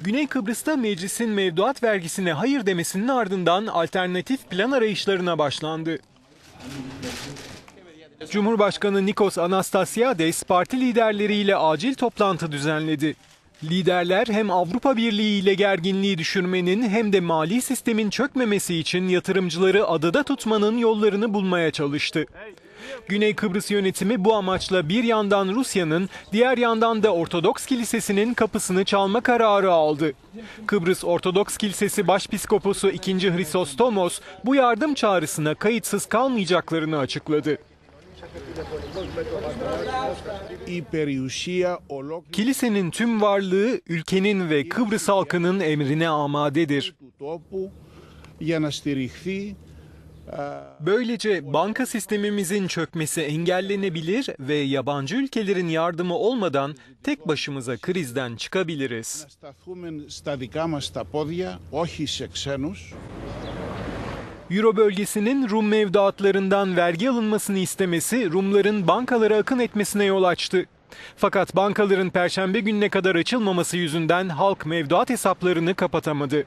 Güney Kıbrıs'ta meclisin mevduat vergisine hayır demesinin ardından alternatif plan arayışlarına başlandı. Cumhurbaşkanı Nikos Anastasiades parti liderleriyle acil toplantı düzenledi. Liderler hem Avrupa Birliği ile gerginliği düşürmenin hem de mali sistemin çökmemesi için yatırımcıları adada tutmanın yollarını bulmaya çalıştı. Güney Kıbrıs yönetimi bu amaçla bir yandan Rusya'nın, diğer yandan da Ortodoks Kilisesi'nin kapısını çalma kararı aldı. Kıbrıs Ortodoks Kilisesi Başpiskoposu 2. Hristostomos bu yardım çağrısına kayıtsız kalmayacaklarını açıkladı. Kilisenin tüm varlığı ülkenin ve Kıbrıs halkının emrine amadedir. Böylece banka sistemimizin çökmesi engellenebilir ve yabancı ülkelerin yardımı olmadan tek başımıza krizden çıkabiliriz. Euro bölgesinin Rum mevduatlarından vergi alınmasını istemesi Rumların bankalara akın etmesine yol açtı. Fakat bankaların perşembe gününe kadar açılmaması yüzünden halk mevduat hesaplarını kapatamadı.